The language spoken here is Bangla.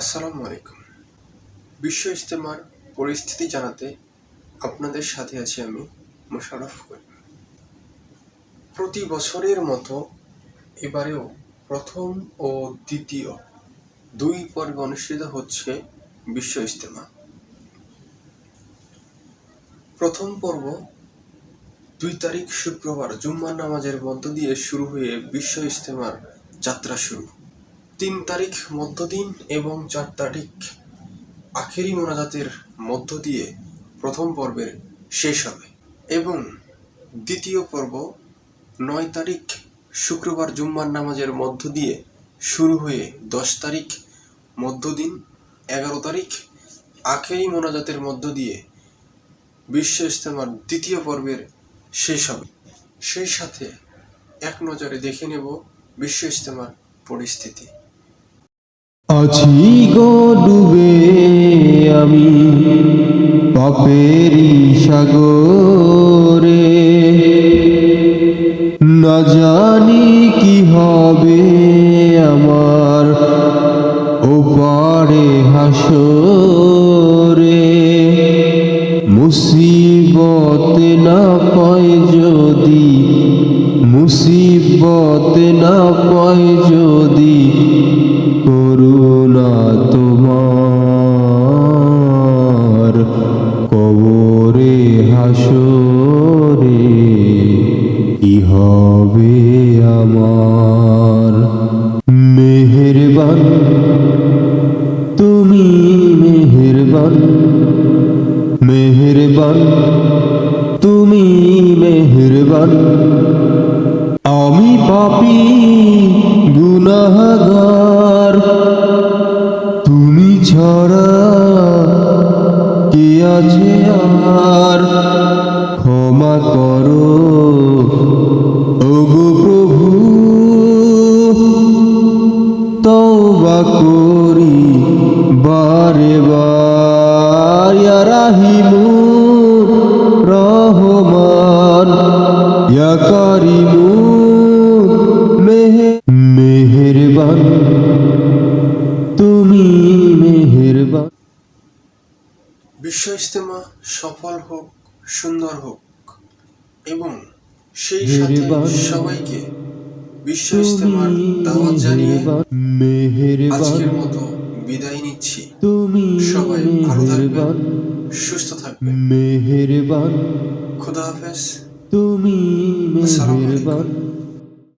আসসালামু আলাইকুম। বিশ্ব ইজতেমার পরিস্থিতি জানাতে আপনাদের সাথে আছি আমি মোশাররফ করিম। প্রতি বছরের মতো এবারেও প্রথম ও দ্বিতীয় দুই পর্বে অনুষ্ঠিত হচ্ছে বিশ্ব ইজতেমা। প্রথম পর্ব দুই তারিখ শুক্রবার জুম্মার নামাজের মধ্য দিয়ে শুরু হয়ে বিশ্ব ইজতেমার যাত্রা শুরু। তিন তারিখ মধ্যদিন এবং চার তারিখ আখেরি মোনাজাতের মধ্য দিয়ে প্রথম পর্বের শেষ হবে এবং দ্বিতীয় পর্ব নয় তারিখ শুক্রবার জুম্মার নামাজের মধ্য দিয়ে শুরু হয়ে দশ তারিখ মধ্যদিন, এগারো তারিখ আখেরি মোনাজাতের মধ্য দিয়ে বিশ্ব ইজতেমার দ্বিতীয় পর্বের শেষ হবে। সেই সাথে এক নজরে দেখে নেব বিশ্ব ইজতেমার পরিস্থিতি। আছি গো ডুবে আমি পাপেরই সাগরে। না জানি কি হবে আমার ওপারে হাসরে। মুসিবত না পায় যদি, মুসিবত না পায় যদি কবরে হাসরে কি হবে আমার? মেহেরবান, তুমি মেহেরবান। মেহেরবান, তুমি মেহেরবান। আমি পাপি গুনাহগার। তুমি ছাড়া কে আছে আর ক্ষমা করো। ওগো প্রভু, তওবা করি বারে বার। ইয়া রাহিমু রহমান, ইয়া কারিমু ইজতেমা সফল হোক সুন্দর হোক এবং সেই সাথে সবাইকে বিশ্ব ইজতেমার দাওয়াত জানিয়ে মেহেরবান আজকের মতো বিদায় নিচ্ছি। তুমি সবাই ভালো থাকবেন সুস্থ থাকবেন। মেহেরবান খুদা হাফেজ। তুমি আসসালামু আলাইকুম। মেহেরবান।